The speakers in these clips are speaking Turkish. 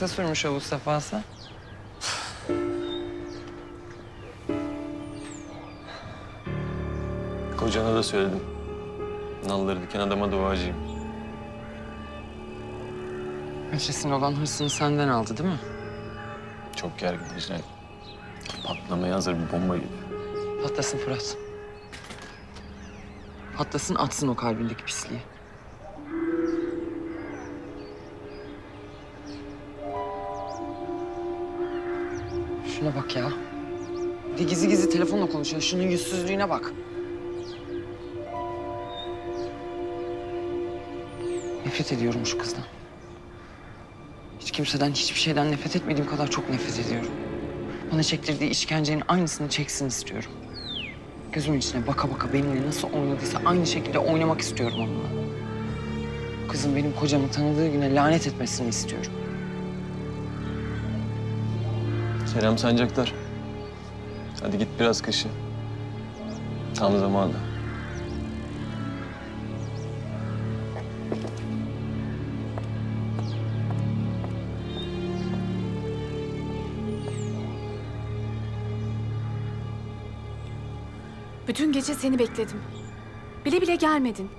kısa sürmüş havuz sefası. Kocana da söyledim. Nalları diken adama duacıyım. Öncesine olan hırsını senden aldı değil mi? Çok gergin Ejder. Patlamaya hazır bir bomba gibi. Patlasın Fırat. Patlasın atsın o kalbindeki pisliği. Şuna bak ya. Bir de gizli gizli telefonla konuşuyor. Şunun yüzsüzlüğüne bak. Nefret ediyorum şu kızdan. Hiç kimseden, hiçbir şeyden nefret etmediğim kadar çok nefret ediyorum. Bana çektirdiği işkencenin aynısını çeksin istiyorum. Gözümün içine baka baka benimle nasıl oynadıysa aynı şekilde oynamak istiyorum onunla. Bu Kızın benim kocamı tanıdığı güne lanet etmesini istiyorum. Selam sancaktar. Hadi git biraz kışı. Tam zamanı. Bütün gece seni bekledim. Bile bile gelmedin.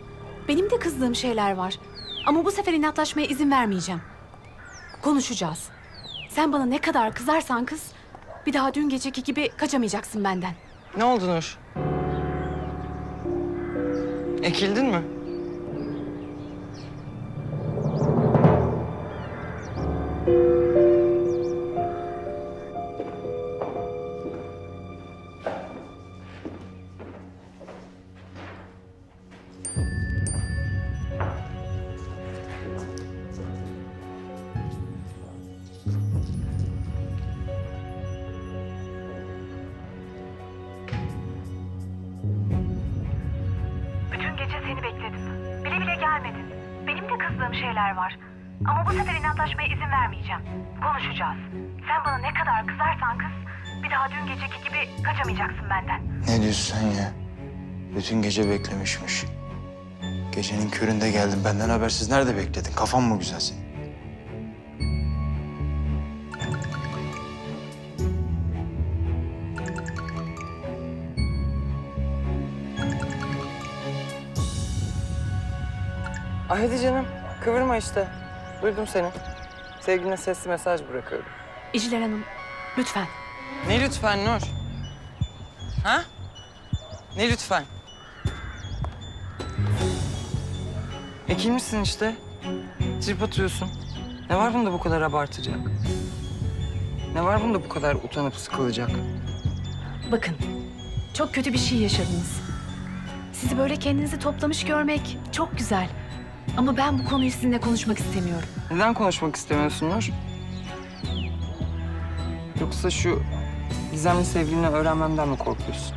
Benim de kızdığım şeyler var. Ama bu sefer inatlaşmaya izin vermeyeceğim. Konuşacağız. Sen bana ne kadar kızarsan kız, bir daha dün geceki gibi kaçamayacaksın benden. Ne oldu Nur? Ekildin mi? Gece seni bekledim. Bile bile gelmedin. Benim de kızdığım şeyler var. Ama bu sefer inatlaşmaya izin vermeyeceğim. Konuşacağız. Sen bana ne kadar kızarsan kız, bir daha dün geceki gibi kaçamayacaksın benden. Ne diyorsun sen ya? Bütün gece beklemişmiş. Gecenin köründe geldin. Benden habersiz nerede bekledin? Kafan mı güzel senin? Ay hadi canım. Kıvırma işte. Duydum seni. Sevgiline sesli mesaj bırakıyorum. İcler Hanım, lütfen. Ne lütfen Nur? Ha? Ne lütfen? Ekilmişsin işte. Trip atıyorsun. Ne var bunda bu kadar abartacak? Ne var bunda bu kadar utanıp sıkılacak? Bakın, çok kötü bir şey yaşadınız. Sizi böyle kendinizi toplamış görmek çok güzel. Ama ben bu konuyu sizinle konuşmak istemiyorum. Neden konuşmak istemiyorsun Nur? Yoksa şu gizemli sevgilini öğrenmemden mi korkuyorsun?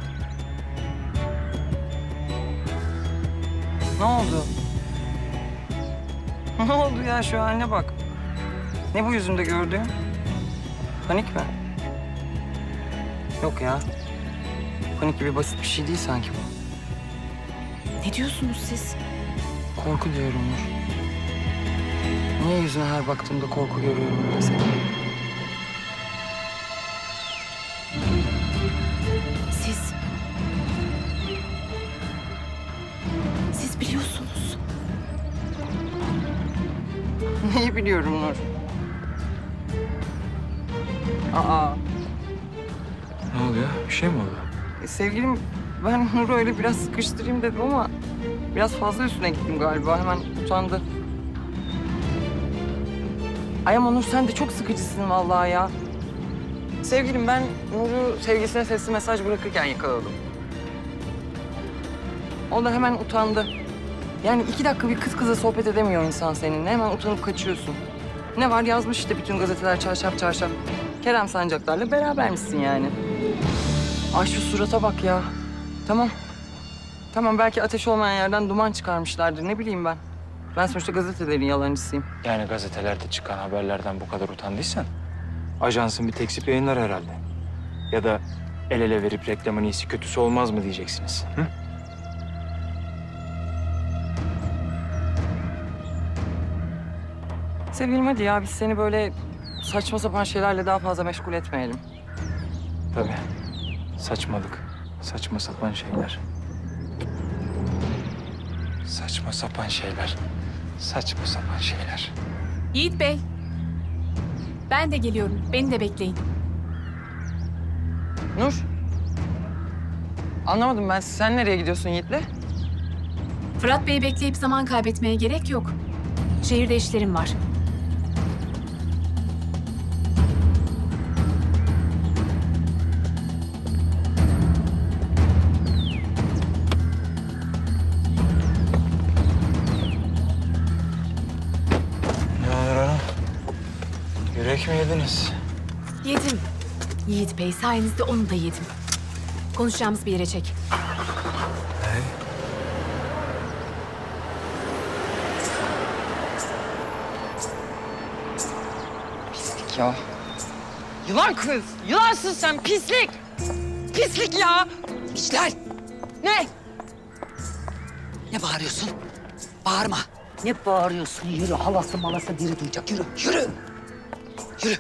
Ne oldu? Ne oldu ya şu haline bak. Ne bu yüzünde gördüğüm? Panik mi? Yok ya. Panik gibi basit bir şey değil sanki bu. Ne diyorsunuz siz? Korku diyorum Nur. Niye yüzüne her baktığımda korku görüyorum mesela? Siz... Siz biliyorsunuz. Neyi biliyorum Nur? Aa, Ne oluyor? Bir şey mi oldu? e, sevgilim ben Nur'u öyle biraz sıkıştırayım dedim ama biraz fazla üstüne gittim galiba. Hemen utandı. Ay ama Nur sen de çok sıkıcısın vallahi ya. Sevgilim ben Nur'u sevgilisine sesli mesaj bırakırken yakaladım. O da hemen utandı. Yani iki dakika bir kız kıza sohbet edemiyor insan seninle. Hemen utanıp kaçıyorsun. Ne var yazmış işte bütün gazeteler çarşaf çarşaf. Kerem Sancaklar'la beraber misin yani? Ay şu surata bak ya. Tamam. Tamam belki ateş olmayan yerden duman çıkarmışlardır ne bileyim ben. Ben sonuçta gazetelerin yalancısıyım. Yani gazetelerde çıkan haberlerden bu kadar utandıysan... ...ajansın bir tekzip yayınlar herhalde. Ya da el ele verip reklamın iyisi kötüsü olmaz mı diyeceksiniz. Hı? Sevgilim hadi ya biz seni böyle saçma sapan şeylerle daha fazla meşgul etmeyelim. Tabii. Saçmalık. Saçma sapan şeyler. Saçma sapan şeyler. Saçma sapan şeyler. Yiğit Bey. Ben de geliyorum. Beni de bekleyin. Nur. Anlamadım ben. Sen nereye gidiyorsun Yiğit'le? Fırat Bey'i bekleyip zaman kaybetmeye gerek yok. Şehirde işlerim var. Mi yediniz? Yedim. Yiğit Bey sayenizde onu da yedim. Konuşacağımız bir yere çek. Pislik ya. Yılan kız. Yılansın sen pislik. Pislik ya. İşler. Ne? Ne bağırıyorsun? Bağırma. Ne bağırıyorsun? Yürü halası malası biri duyacak. Yürü, yürü. 下去